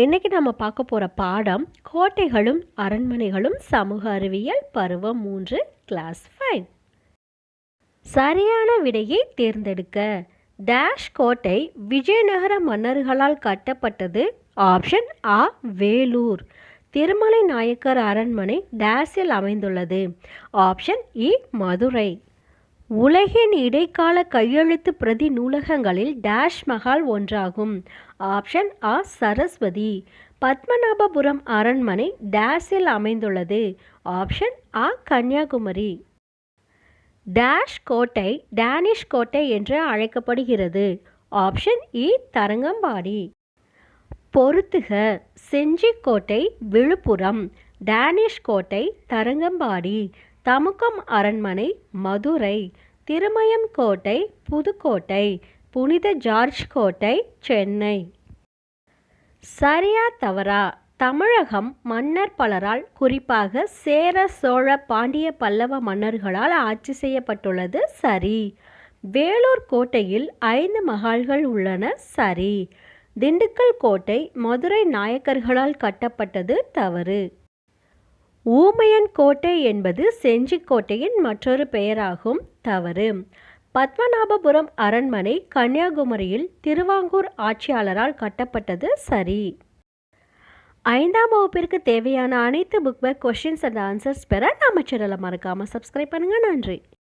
இன்னைக்கு நம்ம பார்க்க போகிற பாடம் கோட்டைகளும் அரண்மனைகளும் சமூக அறிவியல் பருவம் மூன்று கிளாஸ் ஃபைவ் சரியான விடையை தேர்ந்தெடுக்க. டேஷ் கோட்டை விஜயநகர மன்னர்களால் கட்டப்பட்டது ஆப்ஷன் ஆ வேலூர். திருமலை நாயக்கர் அரண்மனை டேஷில் அமைந்துள்ளது. ஆப்ஷன் இ e, மதுரை. உலகின் இடைக்கால கையெழுத்து பிரதி நூலகங்களில் டேஷ் மஹால் ஒன்றாகும். ஆப்ஷன் ஆ சரஸ்வதி பத்மநாபபுரம் அரண்மனை டேஷில் அமைந்துள்ளது. ஆப்ஷன் ஆ கன்னியாகுமரி. டேஷ் கோட்டை டேனிஷ் கோட்டை என்று அழைக்கப்படுகிறது. ஆப்ஷன் இ e, தரங்கம்பாடி. பொருத்துக செஞ்சிக்கோட்டை விழுப்புரம். டேனிஷ் கோட்டை தரங்கம்பாடி. தமுக்கம் அரண்மனை மதுரை திருமயம் கோட்டை புதுக்கோட்டை புனித ஜார்ஜ் கோட்டை சென்னை. சரியா தவறா? தமிழகம் மன்னர் பலரால் குறிப்பாக சேர சோழ பாண்டிய பல்லவ மன்னர்களால் ஆட்சி செய்யப்பட்டுள்ளது சரி. வேலூர் கோட்டையில் ஐந்து மகால்கள் உள்ளன சரி. திண்டுக்கல் கோட்டை மதுரை நாயக்கர்களால் கட்டப்பட்டது தவறு. ஊமையன் கோட்டை என்பது செஞ்சிக்கோட்டையின் மற்றொரு பெயராகும் தவறு. பத்மநாபபுரம் அரண்மனை கன்னியாகுமரியில் திருவாங்கூர் ஆட்சியாளரால் கட்டப்பட்டது சரி. ஐந்தாம் வகுப்பிற்கு தேவையான அனைத்து book back questions and answers பெற நம்ம சேனலை மறக்காமல் சப்ஸ்கிரைப் பண்ணுங்கள் நன்றி.